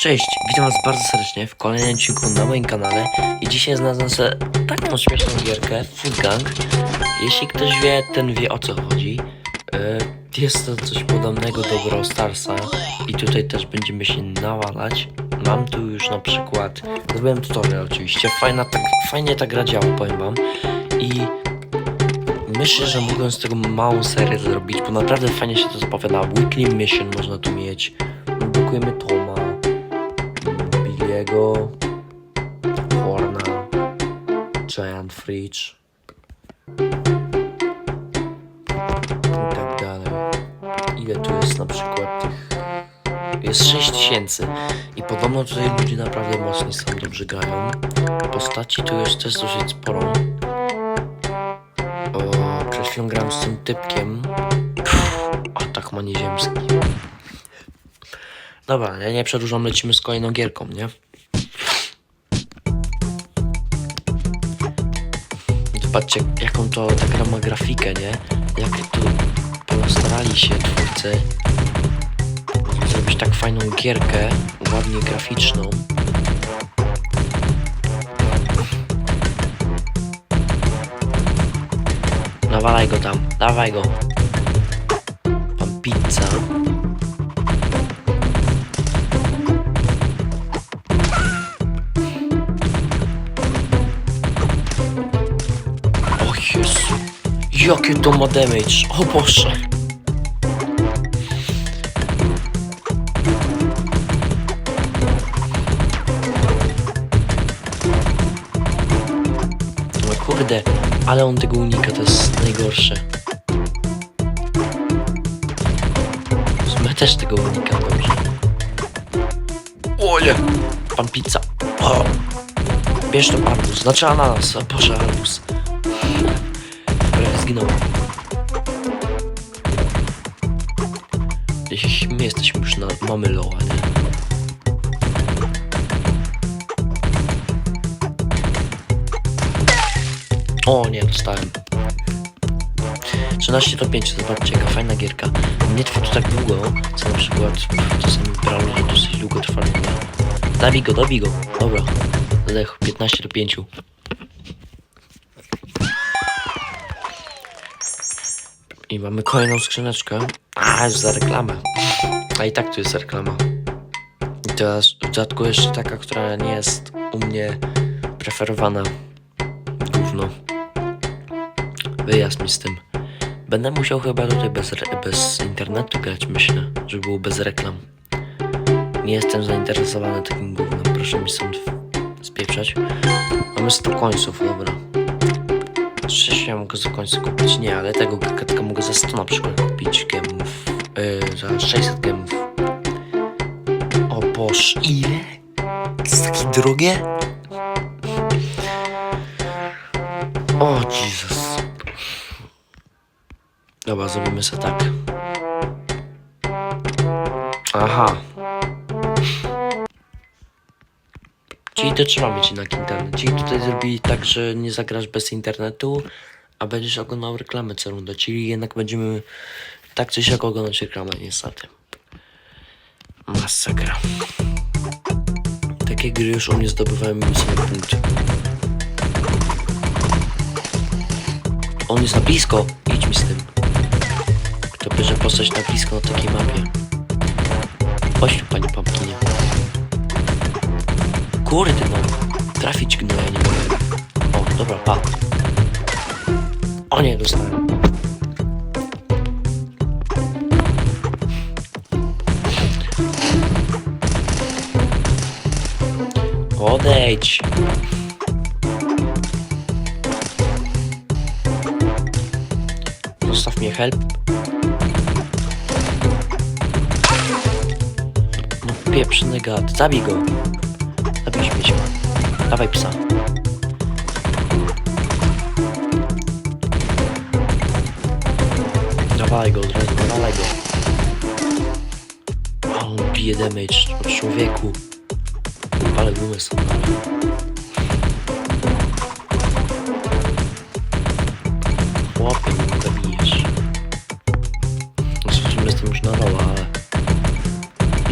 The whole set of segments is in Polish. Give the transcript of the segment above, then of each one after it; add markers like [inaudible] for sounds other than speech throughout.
Cześć, witam was bardzo serdecznie w kolejnym odcinku na moim kanale i dzisiaj znalazłem sobie taką śmieszną gierkę Food Gang. Jeśli ktoś wie, ten wie o co chodzi. E, Jest to coś podobnego do Brawl Starsa i tutaj też będziemy się nawalać. Mam tu już na przykład, zrobiłem tutorial oczywiście, Fajna, tak, fajnie ta gra działa, powiem wam. I myślę, że mogłem z tego małą serię zrobić, bo naprawdę fajnie się to zapowiada. Weekly Mission można tu mieć. Blokujemy Toma. Billiego, Horna, Giant Fridge i tak dalej. Ile tu jest na przykład tych? Jest 6000 i podobno tutaj ludzie naprawdę mocni są, dobrze grają. Postaci tu jest też dosyć sporo. O, przed chwilą z tym typkiem. Pff, atak ma nieziemski. Dobra, ja nie przedłużam, lecimy z kolejną gierką, nie? Zobaczcie, jaką to ta gra ma grafikę, nie? Jak tu postarali się twórcy zrobić tak fajną gierkę, ładnie graficzną. Nawalaj go tam, dawaj go. Pan pizza. Jakie to ma damage, o Boże. No kurde, ale on tego unika, to jest najgorsze. My też tego unikam dobrze. Oje, pan pizza. O. Bierz to arbuz, znaczy ananas, o Boże, arbuz. Mamy loa, nie? O nie, dostałem. 13 do 5, zobaczcie jaka fajna gierka. Nie trwa to tak długo, co na przykład czasami brałem dosyć długo trwa gra. Zabij go, dobij go. Dobra. Zdech, 15 do 5. I mamy kolejną skrzyneczkę. A, za reklamę. A i tak tu jest reklama. I teraz w dodatku jeszcze taka, która nie jest u mnie preferowana. Gówno. Wyjazd mi z tym. Będę musiał chyba tutaj bez, bez internetu grać, myślę, żeby było bez reklam. Nie jestem zainteresowany takim gównem, proszę mi stąd spieprzać. Mamy 100 końców, dobra. 6 ja mogę za końce kupić, nie, ale tego kakatka mogę za 100 na przykład kupić. Yy, za 600 gemów. O Boż, ile? Jest takie drogie? O Jezus. Dobra, zrobimy sobie tak. Aha. Czyli to trzeba mieć jednak internet. Czyli tutaj zrobili tak, że nie zagrasz bez internetu, a będziesz oglądał reklamę co rundę. Czyli jednak będziemy tak czy siak oglądać reklamę, niestety. Masakra. Takie gry już u mnie zdobywają minusowe punkty. On jest na blisko. Idź mi z tym. Kto bierze postać na blisko na takiej mapie? Chodź tu, panie pumpkinie. Kurde no. Trafić gnoja nie mogę. O, dobra, pa. O nie, dostałem. Odejdź. Zostaw mnie help. No pieprzny gad. Zabij go. Zabij śmieci. Dawaj psa. Dawaj go, dawaj go. A on bije damage od człowieku. Ale gumy są. Chłopie, mnie zabijesz. W sumie jestem już na dole, ale...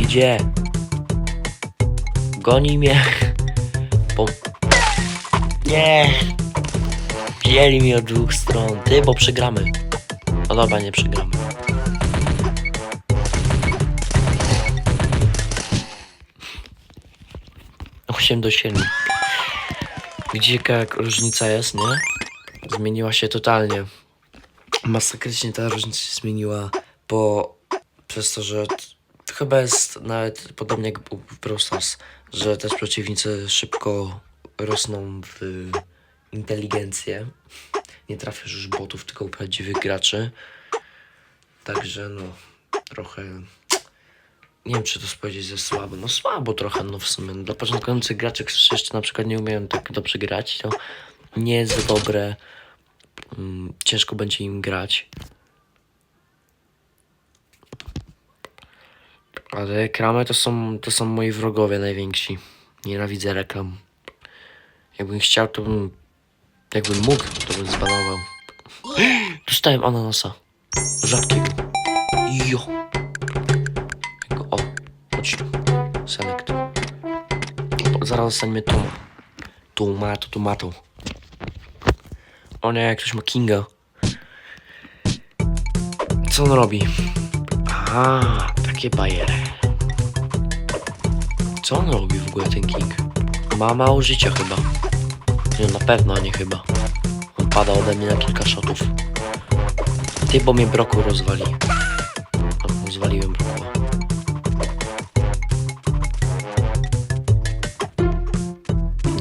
Idzie! Goni mnie. Nie. Wzięli mi od dwóch stron. Ty, bo przegramy. No dobra, nie przegramy. Osiem do siedmiu. Widzicie jak różnica jest, nie? Zmieniła się totalnie. Masakrycznie ta różnica się zmieniła, bo przez to, że to chyba jest nawet podobnie jak w Brawl Stars, że też przeciwnicy szybko rosną w inteligencję. Nie trafiasz już botów, tylko prawdziwych graczy. Także no, trochę... Nie wiem, czy to powiedzieć, że słabo. No słabo trochę, no w sumie. Dla początkujących graczy, którzy jeszcze na przykład nie umieją tak dobrze grać, to nie jest dobre. Mm, ciężko będzie im grać. Ale reklamy to są, to są moi wrogowie najwięksi. Nienawidzę reklam. Jakbym chciał, to bym... Jakbym mógł, to bym zbanował. [gasps] Dostałem ananasa. Rzadkiego. Jo. Zaraz dostaniemy tą. Tomato, tomato. O nie, ktoś ma Kinga. Co on robi? A, takie bajery. Co on robi w ogóle ten King? Ma mało życia chyba. Nie, na pewno, a nie chyba. On pada ode mnie na kilka shotów. Ty, bo mnie broku rozwali. Rozwaliłem broku.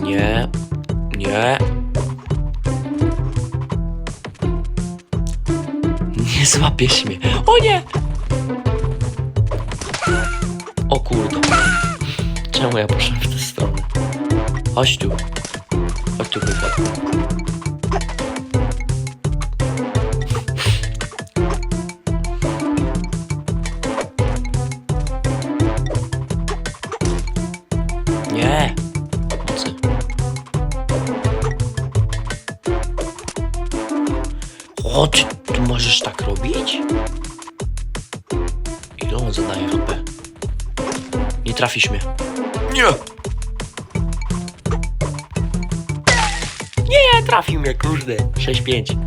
Nie. Nie. Nie złapiesz mnie. O nie! O kurde. Czemu ja poszedłem w tę stronę? Chodź tu. Chodź tu wypadł. Chodź, tu możesz tak robić? Ile on zadaje HP? Nie trafisz mnie. Nie! Nie, trafił mnie, kurde. 6-5.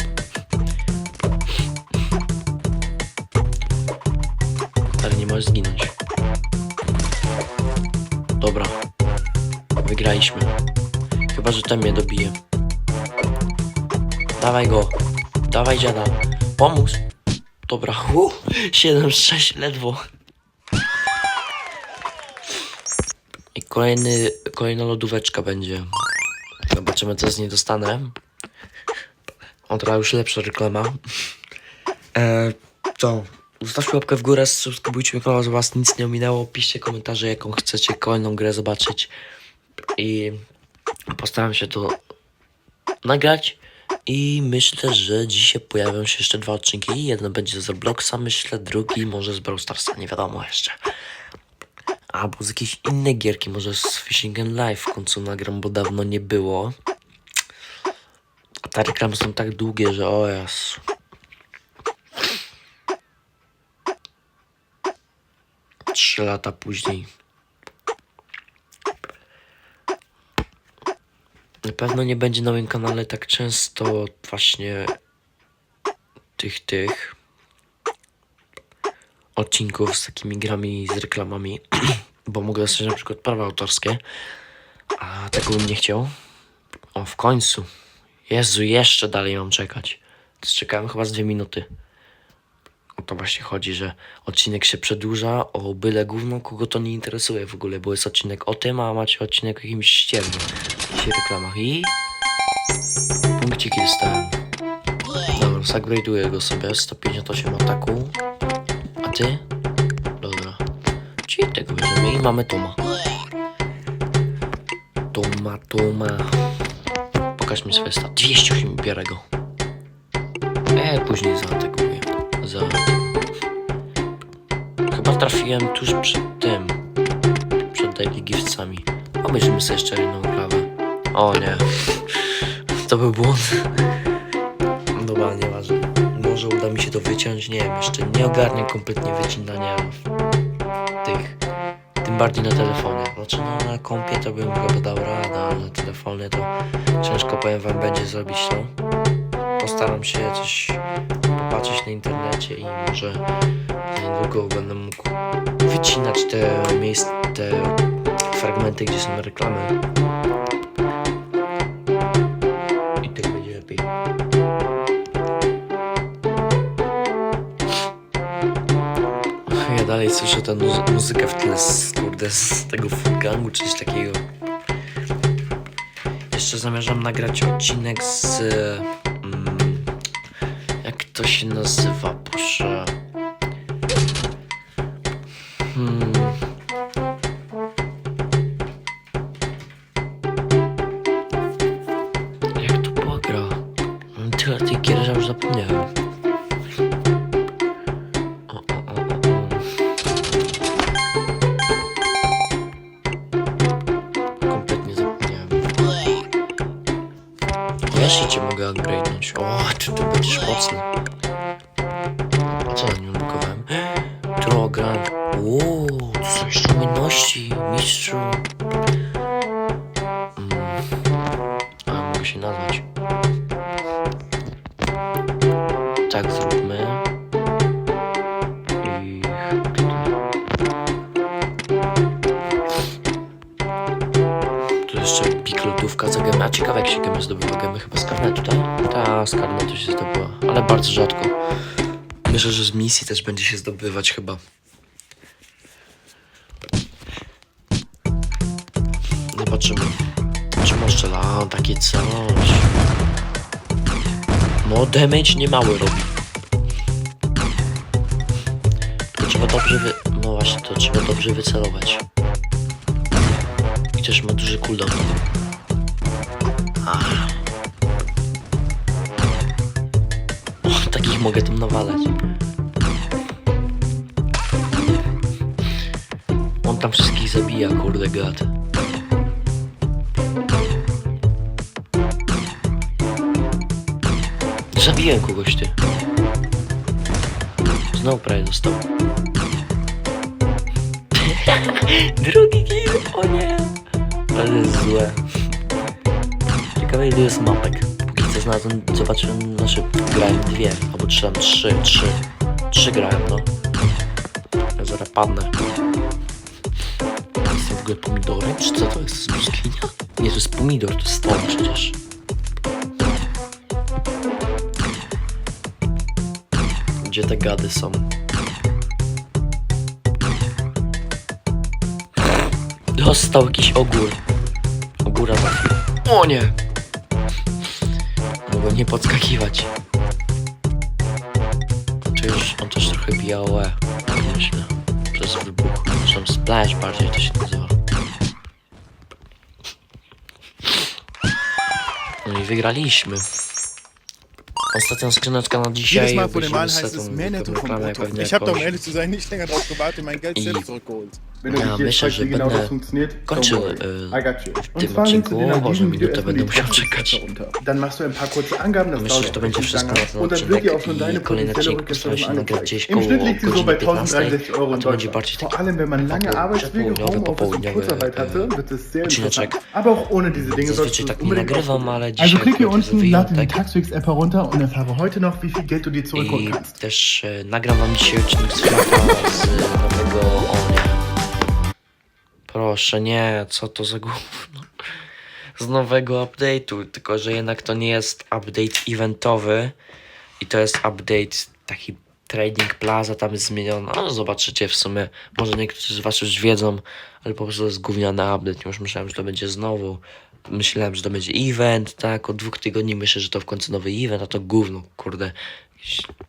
Ale nie możesz zginąć. Dobra. Wygraliśmy. Chyba, że ten mnie dobije. Dawaj go. Dawaj dziada. Pomóż. Dobra. Uh, 7-6 ledwo. I kolejny, kolejna lodóweczka będzie. Zobaczymy, co z niej dostanę. O, już lepsza reklama. E, co? Zostawcie łapkę w górę, subskrybujcie mnie kanał, żeby was nic nie ominęło. Piszcie komentarze, jaką chcecie kolejną grę zobaczyć. I postaram się to nagrać. I myślę, że dzisiaj pojawią się jeszcze dwa odcinki. Jeden będzie z Robloxa, myślę, drugi może z Brawl Starsa, nie wiadomo jeszcze. Albo z jakiejś innej gierki, może z Fishing and Life w końcu nagram, bo dawno nie było. A te reklamy są tak długie, że o jas. Trzy lata później. Na pewno nie będzie na moim kanale tak często właśnie tych, tych odcinków z takimi grami, z reklamami, [clears throat] bo mogę dostać na przykład prawa autorskie, a tego bym nie chciał. O, w końcu. Jezu, jeszcze dalej mam czekać. Czekałem chyba z dwie minuty. O to właśnie chodzi, że odcinek się przedłuża o byle gówno, kogo to nie interesuje w ogóle, bo jest odcinek o tym, a macie odcinek o jakimś ścierniu, jakichś reklamach i... Punkciki dostałem. Dobra, zupgrade'uję go sobie, 158 ataku. A ty? Dobra. Czyli tego bierzemy i mamy Toma. Toma, Toma. Pokaż mi swoje stat. 208 biorę go. E, później zaatakuję. Za... Chyba trafiłem tuż przed tym. Przed daily giftsami. Obejrzymy sobie jeszcze jedną. O nie. To był błąd. Dobra, nieważne. Może uda mi się to wyciąć, nie wiem, jeszcze nie ogarnię kompletnie wycinania tych Tym bardziej na telefonie. Znaczy no, na kompie to bym chyba dał radę, ale na telefonie to ciężko powiem wam będzie zrobić to. Postaram się coś popatrzeć na internecie i może niedługo będę mógł wycinać te miejsca, te fragmenty, gdzie są reklamy. Dalej słyszę tę muzy- muzykę w tle z, kurde, z tego gangu czy coś takiego. Jeszcze zamierzam nagrać odcinek z... Mm, jak to się nazywa, proszę... mistrzu. A, mogę się nazwać. Tak zróbmy. I... Tu jeszcze piklotówka za. A ciekawe jak się gemy zdobywa gemy. Chyba z tak? Ta, z karnetu się zdobyła. Ale bardzo rzadko. Myślę, że z misji też będzie się zdobywać chyba. Takie coś. No, damage nie mały robi. To trzeba dobrze wy... No właśnie, to trzeba dobrze wycelować. I też ma duży cooldown. Ach. O, takich mogę tam nawalać. On tam wszystkich zabija, kurde gad. Zabiłem kogoś ty. Znowu prawie dostał. [laughs] Drugi kill, o nie. Ale jest złe. Ciekawe ile jest mapek. Póki co znalazłem, zobaczyłem, znaczy grałem dwie, albo trzy, tam trzy, trzy. Trzy grałem, no. Ja zaraz padnę. Jestem w ogóle pomidorem, czy co to jest? To brzoskwinia? Nie, to jest pomidor, to jest stol przecież. Gdzie te gady są? Dostał jakiś ogór. Ogóra trafił. O nie! Mogłem nie podskakiwać. Czy już on też trochę białe, myślę, przez wybuch. Zresztą splash bardziej to się nazywa. No i wygraliśmy. Ostatnia skrzyneczka na dzisiaj. Jedes Mal vor dem Weźmiemy Mal heißt es mehr netto vom pewnie Ich habe da, um jakąś- ehrlich zu sein, nicht länger drauf gewartet, mein Geld selbst zurückgeholt. wenn du Ja, myślę, że będę kończył e, w tym odcinku. deine minutę będę musiał czekać. Myślę, że to będzie wszystko na ten odcinek i Vor allem, wenn man lange gdzieś koło godziny 15, a to będzie bardziej taki przedpołudniowy, popołudniowy e, odcineczek. Zazwyczaj tak nie nagrywam, ale dzisiaj also klik hier unten, lad die Taxwix-App herunter und erfahre heute noch, wie viel Geld du dir zurückholen kannst. I też dzisiaj odcinek z, z nowego One Proszę, nie, co to za gówno. Z nowego update'u, tylko że jednak to nie jest update eventowy i to jest update taki Trading Plaza, tam jest zmieniona. No zobaczycie w sumie, może niektórzy z was już wiedzą, ale po prostu to jest gówniany update. Już myślałem, że to będzie znowu. Myślałem, że to będzie event, tak, od dwóch tygodni myślę, że to w końcu nowy event, a to gówno, kurde.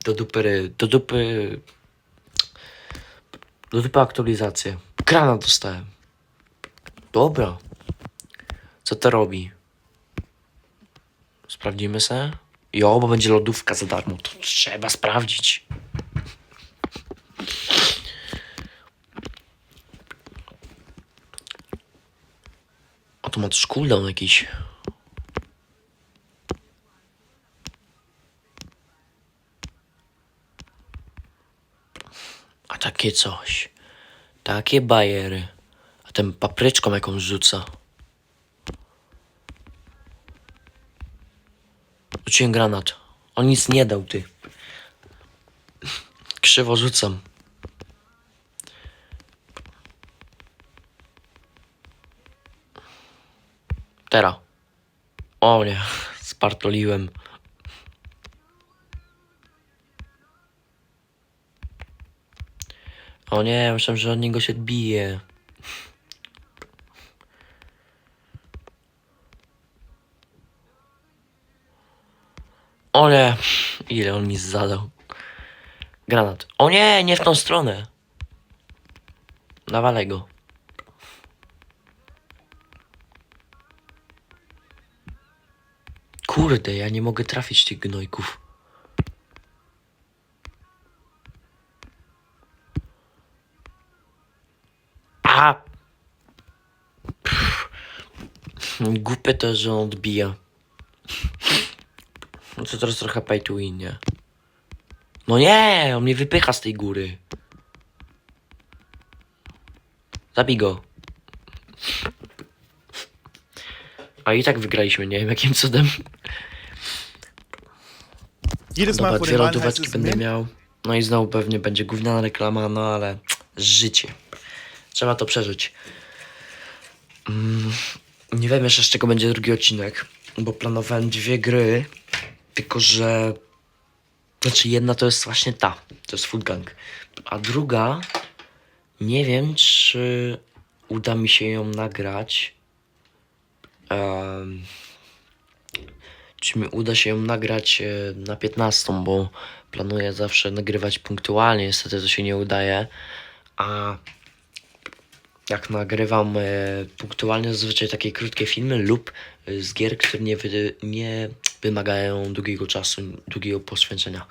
Do dupy, do dupy... Do dupy aktualizację. Granat dostałem. Dobra. Co to robi? Sprawdzimy se. Jo, bo będzie lodówka za darmo. To trzeba sprawdzić. A tu ma cooldown jakiś. A takie coś. Takie bajery. Potem papryczką jakąś rzuca. Rzuciłem granat. On nic nie dał, ty. Krzywo rzucam. Teraz. O nie, spartoliłem. O nie, myślałem, że od niego się odbije. O nie, ile on mi zadał. Granat. O nie, nie w tą stronę. Nawalę go. Kurde, ja nie mogę trafić tych gnojków. A! Głupie to, że on odbija. To teraz trochę pay to win, nie? No nie, on mnie wypycha z tej góry. Zabij go. A i tak wygraliśmy, nie wiem jakim cudem. Dobra, dwie lodóweczki będę miał. No i znowu pewnie będzie gówniana reklama, no ale życie. Trzeba to przeżyć. Mm, nie wiem jeszcze z czego będzie drugi odcinek, bo planowałem dwie gry, tylko że... Znaczy jedna to jest właśnie ta, to jest Food Gang, a druga nie wiem czy uda mi się ją nagrać. Em, czy mi uda się ją nagrać e, na 15, bo planuję zawsze nagrywać punktualnie, niestety to się nie udaje, a jak nagrywam e, punktualnie zazwyczaj takie krótkie filmy lub z gier, które nie, wy, nie wymagają długiego czasu, długiego poświęcenia.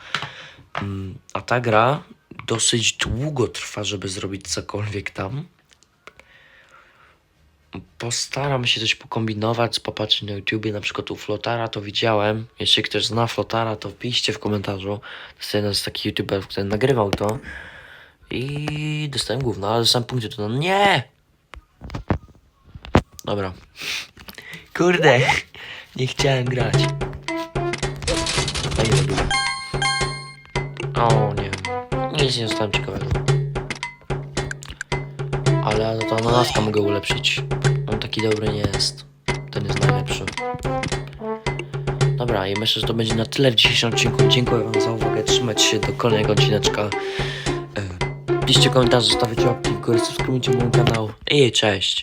Mm, a ta gra dosyć długo trwa, żeby zrobić cokolwiek tam. Postaram się coś pokombinować, popatrzeć na YouTubie, na przykład u Flotara to widziałem. Jeśli ktoś zna Flotara, to piszcie w komentarzu. To jest jeden z takich YouTuberów, który nagrywał to. I dostałem gówno, ale dostałem punkty to no nie! Dobra. Kurde, nie chciałem grać. O nie, nic nie dostałem ciekawego. Ale to ananaska mogę ulepszyć. On taki dobry nie jest. Ten jest najlepszy. Dobra, i myślę, że to będzie na tyle w dzisiejszym odcinku. Dziękuję wam za uwagę. Trzymajcie się do kolejnego odcineczka. E, Piszcie komentarze, zostawiacie łapki w górę, subskrybujcie mój kanał. I cześć!